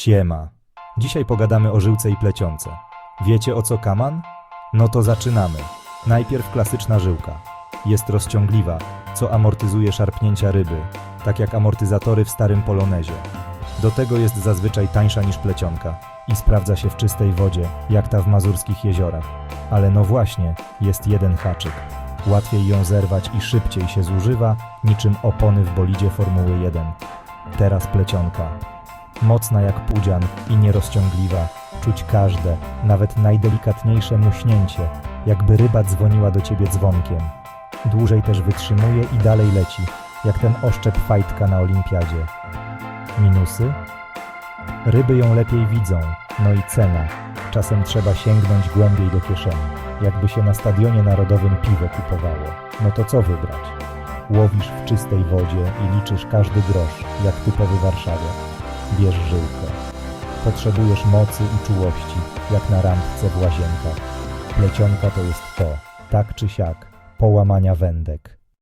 Siema. Dzisiaj pogadamy o żyłce i plecionce. Wiecie o co kaman? No to zaczynamy. Najpierw klasyczna żyłka. Jest rozciągliwa, co amortyzuje szarpnięcia ryby, tak jak amortyzatory w starym polonezie. Do tego jest zazwyczaj tańsza niż plecionka i sprawdza się w czystej wodzie, jak ta w mazurskich jeziorach. Ale no właśnie, jest jeden haczyk. Łatwiej ją zerwać i szybciej się zużywa, niczym opony w bolidzie Formuły 1. Teraz plecionka. Mocna jak pudzian i nierozciągliwa, czuć każde, nawet najdelikatniejsze muśnięcie, jakby ryba dzwoniła do ciebie dzwonkiem. Dłużej też wytrzymuje i dalej leci, jak ten oszczep fajtka na olimpiadzie. Minusy? Ryby ją lepiej widzą, no i cena. Czasem trzeba sięgnąć głębiej do kieszeni, jakby się na stadionie narodowym piwo kupowało. No to co wybrać? Łowisz w czystej wodzie i liczysz każdy grosz, jak typowy warszawiak. Bierz żyłkę. Potrzebujesz mocy i czułości, jak na randce w łazienkach. Plecionka to jest to, tak czy siak, połamania wędek.